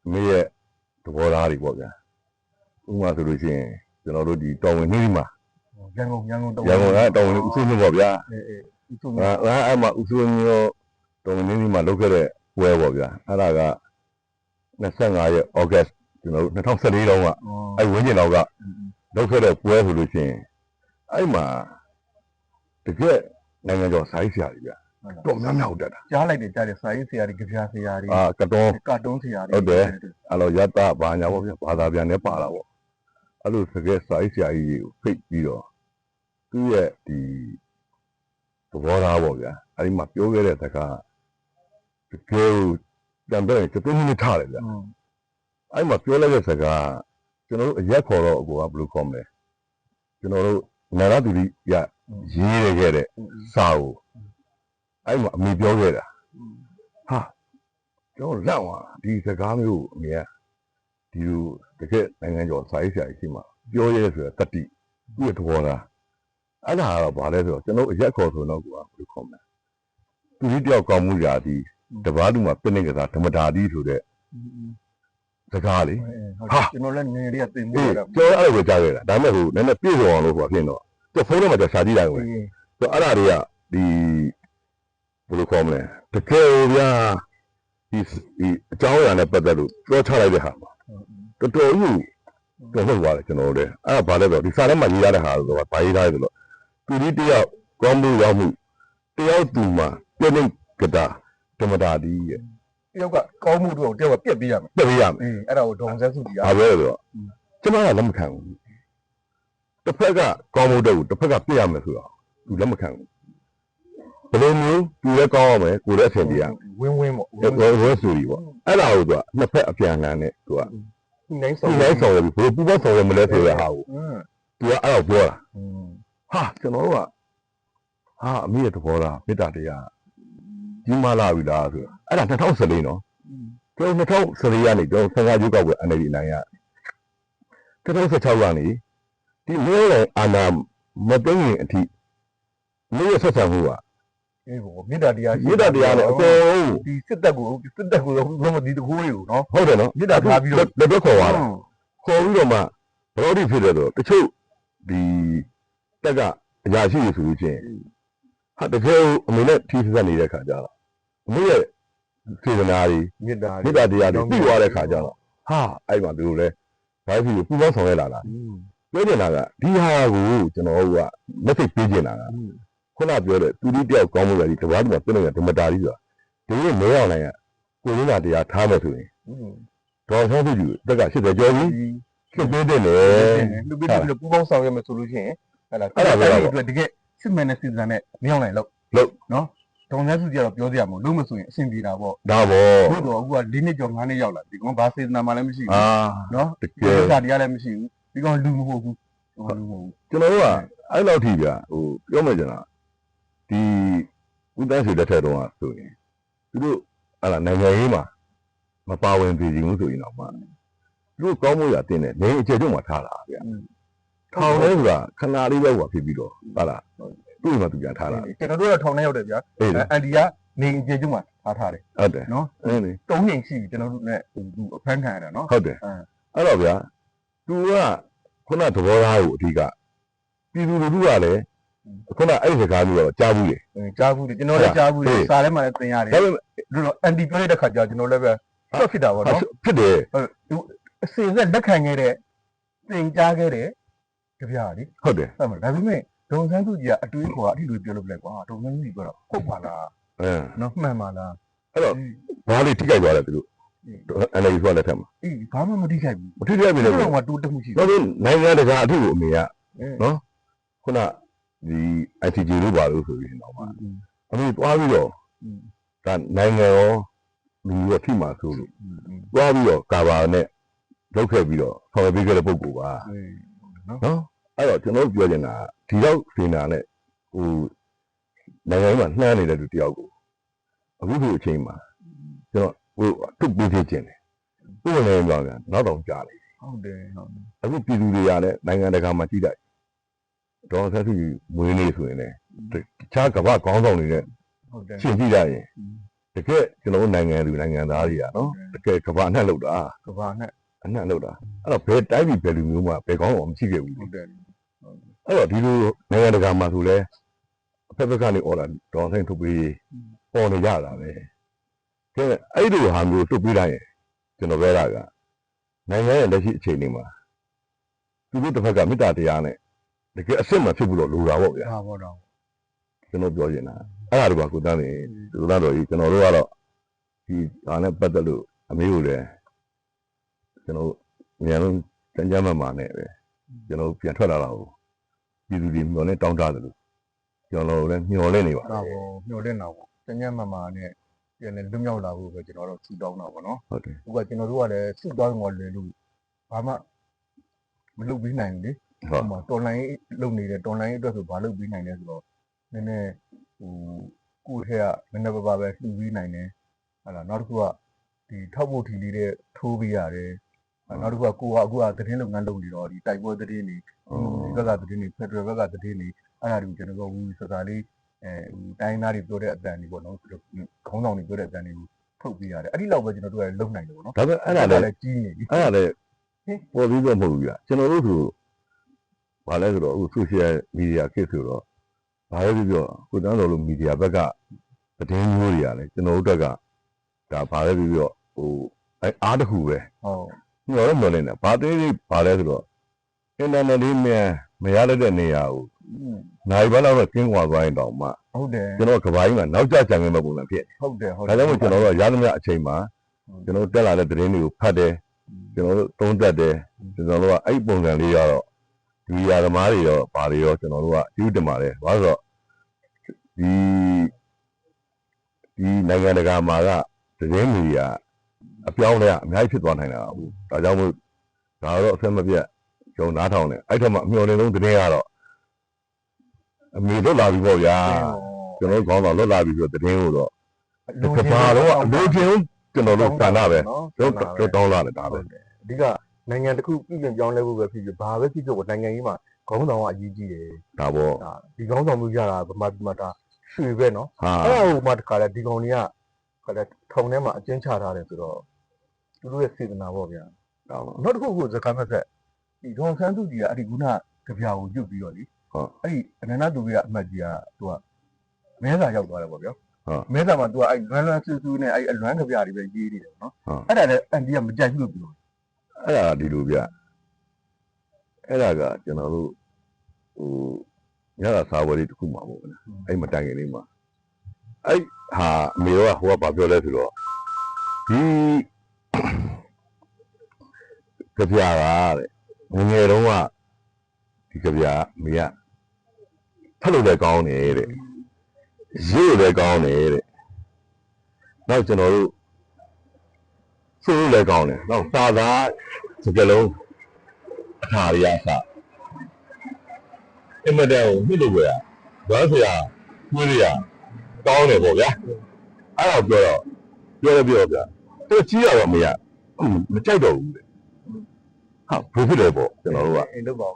အမေရဲ့သဘောထားတွေပေါ့ဗျာဥပမာဆိုလို့ရှိရင်ကျွန်တော်တို့ဒီတော်ဝင်နှီးမှာရန်ကုန်ရန်ကုန်ရန်ကုန်ကတော်ဝင်ဥစုမျိုးပေါ့ဗျာအေးအေးဒီစုံငါငါအဲ့မှာဥစုမျိုးတော်ဝင်နှီးမှာလုပ်ခဲ့တဲ့ပွဲပေါ့ဗျာအဲ့ဒါက25ရက်ဩဂတ်ကျွန်တော်တို့2014တုန်းကအဲ့ဝင်းကျင်တော့ကလုပ်ခဲ့တဲ့ပွဲဆိုလို့ရှိရင်အဲ့မှာတကယ်နိုင်ငံကျော်ဆိုင်းဆရာကြီးဗျာ တော့များများဟုတ်တက်တာကြားလိုက်တယ်ကြားတယ်စာရေးဆရာတွေကြပြဆရာတွေအာကတော်ကာတွန်းဆရာတွေဟုတ်တယ်အဲ့လိုရတဘာညာပေါ့ဗျာဘာသာပြန်နဲ့ပါလာပေါ့အဲ့လိုစကဲစာရေးဆရာကြီးကိုဖိတ်ပြီးတော့သူ့ရဲ့ဒီသဘောထားပေါ့ဗျာအဲ့ဒီမှာပြောခဲ့တဲ့စကားတကယ်ကိုပြန်ပြန်ကျတဲ့မိနစ်ထားတယ်ဗျာอืมအဲ့မှာပြောလိုက်တဲ့စကားကျွန်တော်တို့အရက်ခေါ်တော့အကိုကဘယ်လိုခေါ်မလဲကျွန်တော်တို့နာရသူကြီးရရေးရခဲ့တဲ့စာကို အဲ့မှာအမေပြောခဲ့တာဟာကျွန်တော်လက်သွားတာဒီစကားမျိုးကိုအမေကဒီလိုတကယ်နိုင်ငံကျော်စာရေးဆရာကြီးရှိမှပြောရဲဆိုတဲ့တတိသူ့ရဲ့သဘောလားအဲ့ဒါကတော့ဗာလဲဆိုတော့ကျွန်တော်အရက်ခေါ်ဆိုတော့ကိုကဘယ်လိုခေါ်မလဲသူကြီးတယောက်ကောင်းမှုရာဒီတပားသူမှာပြည့်နေကြတာဓမ္မတာတိဆိုတဲ့စကားလေဟုတ်တယ်ကျွန်တော်လည်းနေလေးကသင်မှုအေးရတာကျွန်တော်အဲ့လိုပဲကြားခဲ့တာဒါပေမဲ့ဟိုနည်းနည်းပြည့်စုံအောင်လို့ဟိုဖြစ်တော့သူဖုန်းထဲမှာကျရှာကြည့်လိုက်ဝင်သူအဲ့ဒါတွေကဒီ ဘယ်လိုခေါ်မလဲတကယ်ဗျာဒီဒီအကြောင်းအရာနဲ့ပတ်သက်လို့ပြောချလိုက်တဲ့ဟာမှာတော်တော်ကြီးတော့ဟုတ်ပါတယ်ကျွန်တော်တို့လည်းအဲ့ဒါဘာလဲဆိုတော့ဒီစာထဲမှာရေးရတဲ့ဟာဆိုတော့ဘာရေးထားလဲဆိုတော့သူဒီတယောက်ကောင်းမှုရောက်မှုတယောက်သူမှာပြည့်နေကြတာဓမ္မတာဒီရဲ့တယောက်ကကောင်းမှုတော့တယောက်ကပြက်ပေးရမယ်ပြည့်ရမယ်အေးအဲ့ဒါကိုဒေါန်ဆက်စုကြီးဘာပဲဆိုတော့ကျွန်တော်ကလက်မခံဘူးတစ်ဖက်ကကောင်းမှုတော့တစ်ဖက်ကပြည့်ရမယ်ဆိုတော့သူလက်မခံဘူး ဘယ်လိုမျိုးသူလည်းကောင်းအောင်ပဲကိုယ်လည်းအဆင်ပြေရမယ်ဝင်းဝင်းပေါ့ဝင်းဝင်းဝင်းဆိုပြီးပေါ့အဲ့ဒါကိုသူကနှစ်ဖက်အပြန်အလှန်နဲ့သူကဒီနိုင်ဆောင်ဒီနိုင်ဆောင်ပြီးဘယ်လိုပူပတ်ဆောင်ရမလဲဆိုတဲ့ဟာကိုသူကအဲ့တော့ပြောတာဟာကျွန်တော်တို့ကဟာအမေရဲ့သဘောလားမေတ္တာတရားကြီးမားလာပြီလားဆိုအဲ့ဒါ2014နော်ကျွန်တော်2014ကနေကျွန်တော်15ရုပ်ောက်ပဲအနေနဲ့နိုင်ရ2016ကနေဒီမျိုးလုံးအာနာမသိရင်အထိမျိုးရဆက်ဆံမှုက အေးပေါ့မေတ္တာတရားမေတ္တာတရားနဲ့အကုန်လုံးဒီစစ်တပ်ကိုစစ်တပ်ကိုဘယ်မှာဒီတကူတွေကိုနော်ဟုတ်တယ်နော်မေတ္တာထားပြီးတော့လက်တော့ခေါ်သွားတာခေါ်ပြီးတော့မှဘရောဒီဖြစ်တယ်ဆိုတော့တချို့ဒီတက်ကအရာရှိရဆိုလို့ချင်းဟာတကယ်အမေနဲ့ထိစပ်နေတဲ့ခါကြတော့အမေရဲ့စေတနာတွေမေတ္တာမေတ္တာတရားတွေပြီးသွားတဲ့ခါကျတော့ဟာအဲ့မှာဒီလိုလဲဒါဖြစ်ပြီးပူပေါင်းဆောင်ရလာတာอืมပြောနေတာကဒီဟာကိုကျွန်တော်တို့က message ပေးချင်တာက ခုနပြောတဲ့သူဒီတယောက်ကောင်းမှုလည်းဒီတဘာတူမှာပြနေတဲ့ဓမ္မတာကြီးဆိုတာဒီနေ့မဲအောင်နိုင်ကကိုရင်းတာတရားထားမယ်ဆိုရင်อืมဒေါ်ဆောင်သူကြီးတက်က80ကျော်ပြီဖြစ်ပေးတဲ့လေလူပြီးပြီးပူပေါင်းဆောင်ရမယ်ဆိုလို့ရှိရင်ဟဲ့လားအတွက်တကယ်စစ်မှန်တဲ့စစ်စံနဲ့မရောက်နိုင်လို့လို့နော်ဒေါန်ဆက်စုကြီးကတော့ပြောစရာမလိုလုံးမဆိုရင်အဆင်ပြေတာပေါ့ဒါပေါ့ဘုတော့အခုက၄နှစ်ကျော်၅နှစ်ရောက်လာဒီကောင်ဘာစေတနာမှလည်းမရှိအာဘူးနော်တကဒီယ်စာတရားလည်းမရှိဘူးဒီကောင်လူမဟုတ်ဘူးလူမဟုတ်ဘူးကျွန်တော်တို့ကအဲ့လောက်ထိပြဟိုပြောမယ်ကျွန်တော် ဒီဦးတန်းစီလက်ထက်တော့ဆိုရင်သူတို့အဲ့ဒါနိုင်ငံရေးမှာမပါဝင်ပြည်ဘူးဆိုရင်တော့မှသူတို့ကောင်းမှုရတင်တယ်နေအခြေကျုံမှာထားတာဗျထောင်လဲဆိုတာခဏလေးပဲဟိုဖြစ်ပြီးတော့ဟုတ်လားသူ့မှာသူပြန်ထားတာကျွန်တော်တို့ကထောင်ထဲရောက်တယ်ဗျာအေးအန်ဒီကနေအကျေကျုံမှာထားထားတယ်ဟုတ်တယ်နော်အင်းလေတုံးငိမ်ရှိပြီကျွန်တော်တို့နဲ့သူအဖမ်းခံရတာနော်ဟုတ်တယ်အင်းအဲ့တော့ဗျာ तू ကခုနသဘောထားကိုအဓိကပြည်သူလူထုကလည်း ခုနအဲ့ဒီစကားမျိုးတော့ကြားဘူးလေကြားဘူးကျွန်တော်လည်းကြားဘူးစာထဲမှာလည်းသင်ရတယ်ဒါပေမဲ့တို့တော့အန်တီပြောလိုက်တဲ့ခါကျကျွန်တော်လည်းပဲဆော့ဖြစ်တာပေါ့နော်ဖြစ်တယ်အစင်ဆက်လက်ခံခဲ့တဲ့သင်ကြားခဲ့တဲ့ကြပြားလေဟုတ်တယ်ဟုတ်မလားဒါပေမဲ့ဒုံဆန်းစုကြီးကအတွေးခေါ်အထီလိုပြောလို့ပြလိုက်ကွာဒုံဆန်းစုကြီးပြောတော့ဟုတ်ပါလားအင်းနော်မှန်ပါလားအဲ့တော့ဘာလို့ထိကြိုက်သွားတယ်သူတို့အဲ့ဒီဆိုလက်ထက်မှာအေးဘာမှမထိခိုက်ဘူးမထိကြိုက်ပြီလေဘယ်တော့တော့မှတိုးတက်မှုရှိဆိုနိုင်ငံတကာအထုကိုအမေကဘူးနော်ခုန ဒီ ITG လို့ပါလို့ဆိုပြီးတော့မှအမေတွားပြီးတော့ဒါနိုင်ငံရောလူရောထိမှာဆိုလို့တွားပြီးတော့ကာဘာနဲ့လောက်ခဲ့ပြီးတော့ဆော်ပေးခဲ့တဲ့ပုံကူပါနော်အဲ့တော့ကျွန်တော်တို့ပြောချင်တာကဒီတော့စင်တာနဲ့ဟိုနိုင်ငံရေးမှာနှမ်းနေတဲ့လူတယောက်ကိုအခုဒီအချိန်မှာကျွန်တော်ဟိုထုတ်ပေးသေးခြင်းတယ်ဥပဒေပြောင်းပြန်နောက်တော့ကြားတယ်ဟုတ်တယ်ဟုတ်တယ်အခုပြည်သူတွေကလည်းနိုင်ငံတကာမှာကြည့်လိုက် ဒေါ်ဆက်စုမွေးနေဆိုရင်လည်းတခြားကမ္ဘာကောင်းဆောင်တွေနဲ့ဟုတ်တယ်ရှင်းကြည့်ရရင်တကယ်ကျွန်တော်တို့နိုင်ငံသူနိုင်ငံသားတွေကနော်တကယ်ကမ္ဘာနဲ့လောက်တာကဘာနဲ့အနှံ့လောက်တာအဲ့တော့ဘယ်တိုင်းပြည်ဘယ်လူမျိုးမှဘယ်ကောင်းအောင်မရှိခဲ့ဘူးဟုတ်တယ်အဲ့တော့ဒီလိုနိုင်ငံတကာမှာဆိုလဲအဖက်ဖက်ကနေ order ဒေါ်ဆိုင်ထုတ်ပေးပေါ်နေကြတာပဲကဲအဲ့ဒီလိုဟာမျိုးထုတ်ပေးတိုင်းကျွန်တော်ပြောတာကနိုင်ငံရဲ့လက်ရှိအခြေအနေမှာသူတို့တစ်ဖက်ကမေတ္တာတရားနဲ့ တကယ်အစ်စ်မှဖြစ်ဖို့တော့လိုတာပေါ့ဗျာဟာပေါ့တော့ကျွန်တော်ပြောချင်တာအဲ့ဒါတော့ကိုတန်းနေကိုတန်းတော်ကြီးကျွန်တော်တို့ကတော့ဒီဟာနဲ့ပတ်သက်လို့အမေကိုလည်းကျွန်တော်အများလုံးစံကြမ်းမှမှာနဲ့ပဲကျွန်တော်ပြန်ထွက်လာတာကိုပြည်သူတွေမျှော်လင့်တောင်းတတယ်လို့ကျွန်တော်လည်းမျှော်လင့်နေပါဒါပေါ့မျှော်လင့်တာပေါ့ကျန်ကျန်မာမာနဲ့ပြန်လဲလွတ်မြောက်လာဖို့ပဲကျွန်တော်တို့ထူတောင်းတာပေါ့နော်ဟုတ်တယ်။အခုကကျွန်တော်တို့ကလည်းစုတောင်းတော်လွယ်လို့ဘာမှမလုပ်ပြီးနိုင်ဘူးလေ ဟုတ်ဟိုမှာတော်လိုင်းလုပ်နေတဲ့တော်လိုင်းအတွက်ဆိုဘာလုပ်ပြီးနိုင်လဲဆိုတော့နည်းနည်းဟိုကိုယ့်ထက်ကနည်းနည်းပါးပါးပဲလှူပြီးနိုင်တယ်ဟလာနောက်တစ်ခုကဒီထောက်ဖို့ထီလေးတဲ့ထိုးပေးရတယ်အဲ့နောက်တစ်ခုကကိုကအခုကသတင်းလုပ်ငန်းလုပ်နေတော့ဒီတိုက်ပွဲသတင်းတွေဒီဘက်ကသတင်းတွေဖက်ဒရယ်ဘက်ကသတင်းတွေအဲ့ဒါတွေကိုကျွန်တော်တို့ဝူစကားလေးအဲဟိုတိုင်းသားတွေပြောတဲ့အတန်တွေပေါ့နော်ခေါင်းဆောင်တွေပြောတဲ့အတန်တွေကိုထုတ်ပေးရတယ်အဲ့ဒီလောက်ပဲကျွန်တော်တို့ကလုံနိုင်တယ်ပေါ့နော်ဒါပေမဲ့အဲ့ဒါလည်းကြီးနေပြီအဲ့ဒါလည်းပေါ်ပြီးတော့မဟုတ်ဘူးပြကျွန်တော်တို့ဆို ဘာလဲဆိုတော့အခု social media ခေတ်ဆိုတော့ဘာလဲပြောပြောကိုတန်းတော်လို့မီဒီယာဘက်ကသတင်းမျိုးတွေကလည်းကျွန်တော်တို့ဘက်ကဒါဘာလဲပြောပြောဟိုအဲအားတစ်ခုပဲဟုတ်ညော်တော့မလင်းနဲ့ဘာသေးသေးဘာလဲဆိုတော့အင်တာနက်လေးမြန်မရတဲ့နေရာကိုနိုင်ဘက်လောက်တော့ကျင်းကွာသွားရင်တောင်မှဟုတ်တယ်ကျွန်တော်ကဘာကြီးမှာနောက်ကျကြံနေတဲ့ပုံစံဖြစ်ဟုတ်တယ်ဟုတ်ဒါကြောင့်မို့ကျွန်တော်တို့ကရသမျှအချိန်မှာကျွန်တော်တို့တက်လာတဲ့သတင်းတွေကိုဖတ်တယ်ကျွန်တော်တို့သုံးသပ်တယ်ကျွန်တော်တို့ကအဲ့ဒီပုံစံလေးရတော့ ဒီရာသမားတွေရောဘာတွေရောကျွန်တော်တို့ကယူတင်ပါတယ်ဘာလို့ဆိုတော့ဒီဒီနိုင်ငံတကာမှာကသတင်းမီဒီယာအပြောင်းလဲအများကြီးဖြစ်သွားနိုင်တာဟုတ်ဒါကြောင့်မို့ဒါတော့အဆက်မပြတ်ကျွန်တော်နားထောင်တယ်အဲ့ထက်မှအမျှော်လင့်ဆုံးသတင်းကတော့အမေလွတ်လာပြီပေါ့ဗျာကျွန်တော်တို့ခေါင်းဆောင်လွတ်လာပြီဆိုတဲ့သတင်းကိုတော့ဒီကဘာတော့အလိုချင်ကျွန်တော်တို့ကဏ္ဍပဲတို့တို့တောင်းလာတယ်ဒါပဲအဓိက နိုင်ငံတစ်ခုပြည်ပြင်ပြောင်းလဲဖို့ပဲဖြစ်ဖြစ်ဘာပဲဖြစ်ဖြစ်နိုင်ငံကြီးမှာခေါင်းဆောင်ကအရေးကြီးတယ်ဒါပေါ့ဒါဒီခေါင်းဆောင်မှုရတာဗမာပြည်မှာဒါရွှေပဲနော်ဟာအဲ့ဒါဟိုမှတခါလဲဒီကောင်တွေကခါလဲထုံထဲမှာအကျဉ်းချထားတယ်ဆိုတော့သူတို့ရဲ့စေတနာပေါ့ဗျာဒါပေါ့နောက်တစ်ခုကိုစကားမဲ့ဆက်ဒီဒေါန်ဆန်းစုကြည်ကအဲ့ဒီခုနကြပြာကိုညွတ်ပြီးတော့လေဟုတ်အဲ့ဒီအနန္တသူကအမတ်ကြီးကသူကမဲစာရောက်သွားတယ်ပေါ့ဗျာဟုတ်မဲစာမှာသူကအဲ့လွမ်းလွမ်းဆူဆူနဲ့အဲ့အလွမ်းကြပြတွေပဲရေးနေတယ်နော်ဟုတ်အဲ့ဒါလည်းအန်ဒီကမကြိုက်ဘူးလို့ပြော အဲ့ဒါဒီလိုဗျအဲ့ဒါကကျွန်တော်တို့ဟိုညတာစာဝယ်လေးတစ်ခုမှာပေါ့ဗျာအဲ့မတိုင်ခင်လေးမှာအဲ့ဟာအမေကဟိုကဘာပြောလဲဆိုတော့ဒီကြပြာကတဲ့ငယ်ငယ်တုန်းကဒီကြပြာအမေကဖတ်လို့လည်းကောင်းတယ်တဲ့ရေးလို့လည်းကောင်းတယ်တဲ့နောက်ကျွန်တော်တို့ ဆိုလို့လည်းကောင်းတယ်နောက်သာသာစကလုံးအခါရရစအင်မတန်ကိုမြစ်လို့ပဲဘာဆရာကျွေးရကောင်းတယ်ပေါ့ဗျာအဲ့တော့ပြောတော့ပြောရပြောဗျာသူကြီးရတော့မရမကြိုက်တော့ဘူးတဲ့ဟာဘယ်ဖြစ်လဲပေါ့ကျွန်တော်တို့က အိမ်တော့ပေါ့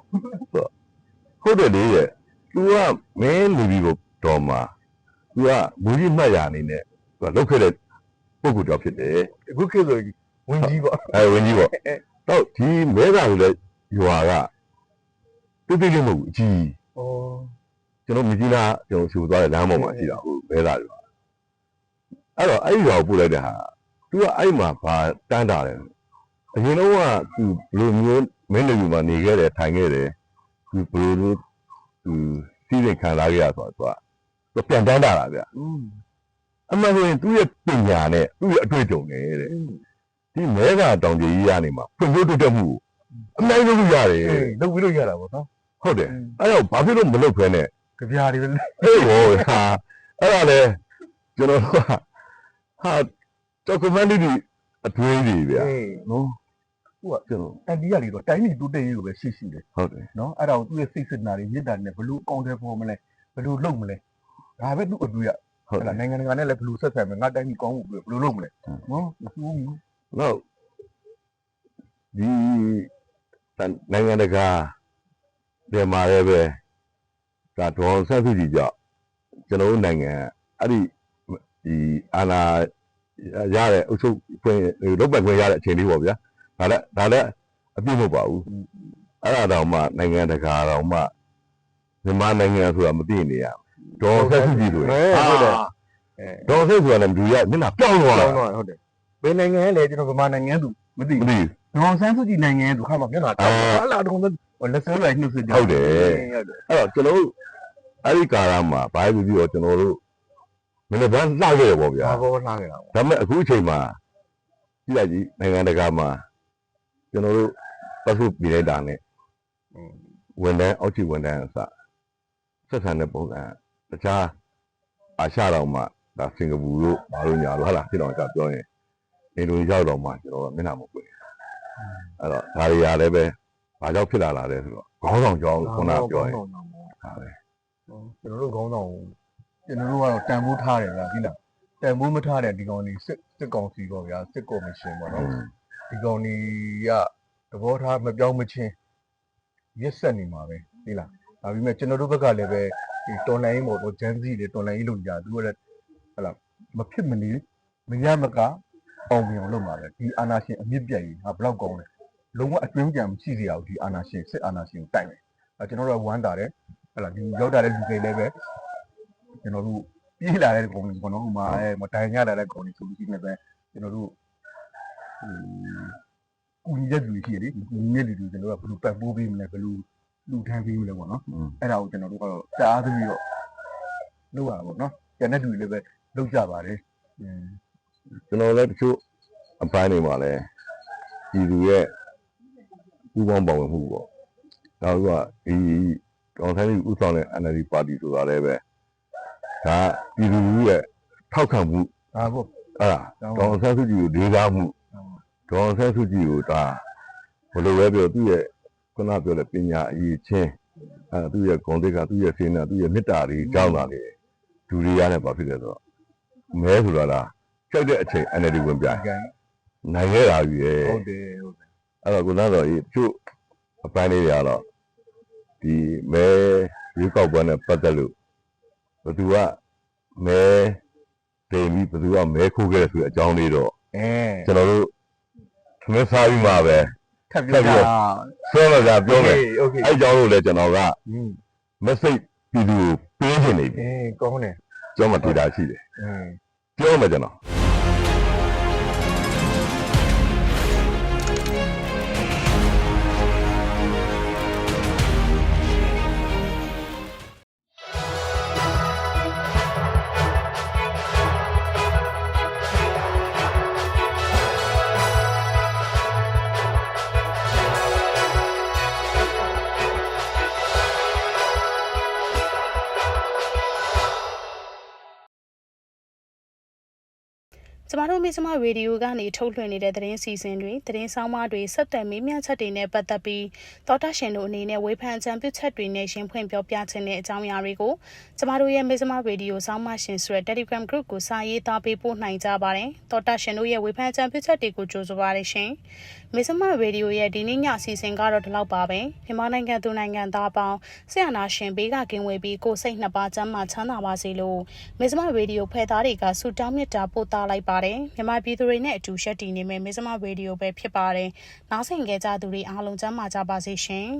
ဟုတ်တယ်လေရဲ့ तू ကမင်းလူကြီးကိုတော်မှာ तू ကမူကြီးမှတ်ရအနေနဲ့ तू ကလောက်ခဲ့တဲ့ ပုဂ္ဂိုလ်တော်ဖြစ်တယ်အခုခေတ်ဆိုဝင်းကြီးပေါ့အဲဝင်းကြီးပေါ့တော့ဒီမဲတာကိုလည်းရွာကတိတိလေးမဟုတ်ဘူးအကြီးဩကျွန်တော်မြကြီးလားကျွန်တော်ရှူသွားတဲ့လမ်းပေါ်မှာရှိတာဟုတ်မဲတာရွာအဲ့တော့အဲ့ဒီရွာကိုပို့လိုက်တဲ့ဟာသူကအဲ့မှာဗာတန်းတာတယ်အရင်တော့ကသူဘလိုမျိုးမင်းလူမှာနေခဲ့တယ်ထိုင်ခဲ့တယ်သူဘလိုလိုသူစီးစိမ်ခံစားခဲ့ရဆိုတော့သူကပြန်တန်းတာလားဗျอืม အမှန်ဆိုရင်သူ့ရဲ့ပညာနဲ့သူ့ရဲ့အတွေ့အကြုံနဲ့တဲ့ဒီမဲကတောင်ကြီးကြီးရနေမှာဖွံ့ဖြိုးတိုးတက်မှုကိုအနိုင်လုပ်လို့ရတယ်အေးလုပ်ပြီးလို့ရတာပေါ့နော်ဟုတ်တယ်အဲ့တော့ဘာဖြစ်လို့မလုပ်ခဲနဲ့ကြပြာတွေပဲဟေးဟောဟာအဲ့ဒါလေကျွန်တော်တို့ကဟာ documentary အတွင်းကြီးဗျာအေးနော်ဟုတ်ကကျွန်တော်အန်ဒီကလေတော့တိုင်းပြည်တိုးတက်ရေးကိုပဲရှိရှိတယ်ဟုတ်တယ်နော်အဲ့ဒါကိုသူ့ရဲ့စိတ်စစ်နာတွေမြစ်တာနဲ့ဘလို့ကောင်းတယ်ပေါ်မလဲဘလို့လုပ်မလဲဒါပဲသူ့အတွေ့ရ ဟုတ်အဲ့တဒါယ်နိုင်ငံတကာနဲ့လည်းဘလို့ဆက်ဆံမယ်ငါတိုင်းပြည်ကောင်းဖို့ဘလို့လုပ်မလဲနော်မဆိုးဘူးနောက်ဒီနိုင်ငံတကာပြန်มาလည်းပဲဒါဒေါ်ဆက်စုကြည့်ကြောက်ကျွန်တော်တို့နိုင်ငံအဲ့ဒီဒီအာနာရတဲ့အုပ်ချုပ်ခွင့်လုပ်ပတ်ခွင့်ရတဲ့အချိန်လေးပေါ့ဗျာဒါလည်းဒါလည်းအပြည့်မဟုတ်ပါဘူးအဲ့ဒါတော့မှနိုင်ငံတကာတော့မှမြန်မာနိုင်ငံဆိုတာမသိနေရ ဒေါ်ဆက်စုကြည့်ဆိုရင်ဒေါ်ဆက်ဆိုတာလည်းလူရမျက်နှာပြောင်းသွားကောတာင်းတော့ဟုတ်တယ်ဘယ်နိုင်ငံလဲကျွန်တော်ဗမာနိုင်ငံသူမသိမဘူးသိဒေါန်ဆန်းစုကြည်နိုင်ငံသူခါမှမျက်နှာတောက်ဟာလာတော့လက်စလိုက်နှုတ်ဆက်ကြဟုတ်တယ်ဟုတ်တယ်အဲ့တော့ကျွန်တော်တို့အဲ့ဒီကာလမှာဘာပဲပြောပြောကျွန်တော်တို့မင်းလည်းဗန်းလှခဲ့ရပေါ့ဗျာဒါဘောလှခဲ့တာပေါ့ဒါပေမဲ့အခုအချိန်မှာကြည့်လိုက်ကြည့်နိုင်ငံတကာမှာကျွန်တော်တို့ပတ်စုပြည်လိုက်တာနဲ့อืมဝန်တန်းအောက်ခြေဝန်တန်းအစဆက်ဆံတဲ့ပုံစံ တခြားအာရှတော်မှာဒါစင်ကာပူတို့ဘာလို့ညာလို့ဟာလားဖြစ်တော့ကပြောရင်အင်ဒိုနီးရှားတော်မှာကျွန်တော်ကမျက်နှာမပွင့်အဲ့တော့ဒါတွေရတယ်ပဲဘာကြောင့်ဖြစ်လာလာလဲဆိုတော့ခေါင်းဆောင်ကြောင်းခုနကပြောရင်ခေါင်းဆောင်ပေါ့ဟာပဲကျွန်တော်တို့ခေါင်းဆောင်ကျွန်တော်တို့ကတော့တန်ဖိုးထားတယ်ဗျာဒီလားတန်ဖိုးမထားတဲ့ဒီကောင်ကြီးစစ်စစ်ကောင်စီပေါ့ဗျာစစ်ကော်မရှင်ပေါ့နော်ဒီကောင်ကြီးကသဘောထားမပြောင်းမချင်းရက်ဆက်နေမှာပဲဒီလားဒါပေမဲ့ကျွန်တော်တို့ဘက်ကလည်းပဲဒီ တော်လိုင်းပေါ့တော့ဂျန်စီတွေတော်လိုင်းလို့ကြာသူကလည်းဟလာမဖြစ်မနေမရမကအောင်မြင်အောင်လုပ်မှာပဲဒီအာနာရှင်အမြင့်ပြတ်ကြီးဟာဘယ်လောက်ကောင်းလဲလုံးဝအတွင်းကြံမရှိစေရဘူးဒီအာနာရှင်စစ်အာနာရှင်ကိုတိုက်မယ်အဲကျွန်တော်တို့ကဝမ်းတာတယ်ဟလာဒီရောက်တာတဲ့လူတွေလည်းပဲကျွန်တော်တို့ပြေးလာတဲ့ကောင်တွေပေါ့နော်ဟိုမှာအဲမတိုင်ရလာတဲ့ကောင်တွေဆိုလို့ရှိနေပဲကျွန်တော်တို့ဟိုကူညီတဲ့လူတွေရှိတယ်လေကူညီတဲ့လူတွေကျွန်တော်တို့ကဘယ်လိုပတ်ပိုးပေးမလဲဘယ်လို လူထမ်းပေးမလဲပေါ့နော်အဲ့ဒါကိုကျွန်တော်တို့ကတော့ကြားသိပြီးတော့လုပ်ရတာပေါ့နော်ကျန်တဲ့လူတွေလည်းပဲလုပ်ကြပါတယ်อืมကျွန်တော်လည်းတချို့အပိုင်းတွေမှာလည်းပြည်သူရဲ့ပူးပေါင်းပါဝင်မှုပေါ့နောက်တစ်ခုကဒီကောင်ဆိုင်ကြီးဥဆောင်တဲ့ NLD ပါတီဆိုတာလည်းပဲဒါပြည်သူရဲ့ထောက်ခံမှုဒါပေါ့အဲ့ဒါကောင်ဆန်းစုကြည်ကိုလေးစားမှုကောင်ဆန်းစုကြည်ကိုဒါဘယ်လိုပဲပြောသူ့ရဲ့ ခုနပြောတဲ့ပညာအရေးချင်းအဲသူ့ရဲ့ဂုဏ်သိက္ခာသူ့ရဲ့စေနာသူ့ရဲ့မေတ္တာတွေကြောင်းတာတွေဒူရီရနဲ့ဘာဖြစ်လဲဆိုတော့မဲဆိုတာလားကြောက်တဲ့အချိန် NLD ဝင်ပြိုင်ကံနိုင်ခဲ့တာကြီးရဲ့ဟုတ်တယ်ဟုတ်တယ်အဲ့တော့ခုနကတော့ဒီကျုပ်အပန်းလေးတွေကတော့ဒီမဲရွေးကောက်ပွဲနဲ့ပတ်သက်လို့ဘယ်သူကမဲတိမ်ပြီးဘယ်သူကမဲခိုးခဲ့တယ်ဆိုတဲ့အကြောင်းလေးတော့အဲကျွန်တော်တို့သမင်းစားပြီးမှပဲ ထပ်ပြောတာပြောလို့ကပြောမယ်အဲ့ကြောင့်လို့လဲကျွန်တော်က message ပြည်သူကိုပေးချင်နေပြီအင်းကောင်းတယ်ကျွန်တော်မှဒေတာရှိတယ်ပြောမယ်ကျွန်တော် ကျမတို့မိစမရေဒီယိုကနေထုတ်လွှင့်နေတဲ့သတင်းစီစဉ်တွေသတင်းဆောင်မတွေဆက်သွယ်မေးမြန်းချက်တွေနဲ့ပတ်သက်ပြီးသောတာရှင်တို့အနေနဲ့ဝေဖန်ကြံပြုချက်တွေနဲ့ရှင်းဖွင့်ပြောပြခြင်းတဲ့အကြောင်းအရာတွေကိုကျမတို့ရဲ့မိစမရေဒီယိုဆောင်မရှင်ဆိုတဲ့ Telegram Group ကိုစာရေးသားပေးပို့နိုင်ကြပါတယ်သောတာရှင်တို့ရဲ့ဝေဖန်ကြံပြုချက်တွေကိုကြိုဆိုပါရရှင်မိစမရေဒီယိုရဲ့ဒီနေ့ညအစီအစဉ်ကတော့ဒီလောက်ပါပဲမြန်မာနိုင်ငံသူနိုင်ငံသားအပေါင်းဆရာနာရှင်ဘေးကကင်းဝေးပြီးကိုယ်စိတ်နှစ်ပါးချမ်းသာချမ်းသာပါစေလို့မိစမရေဒီယိုဖွဲ့သားတွေကဆုတောင်းမေတ္တာပို့သလိုက်ပါတယ်မြန်မာပြည်သူတွေနဲ့အတူရှက်တည်နေမယ်မိစမရေဒီယိုပဲဖြစ်ပါတယ်နောက်ဆင်ကြကြသူတွေအားလုံးချမ်းသာကြပါစေရှင်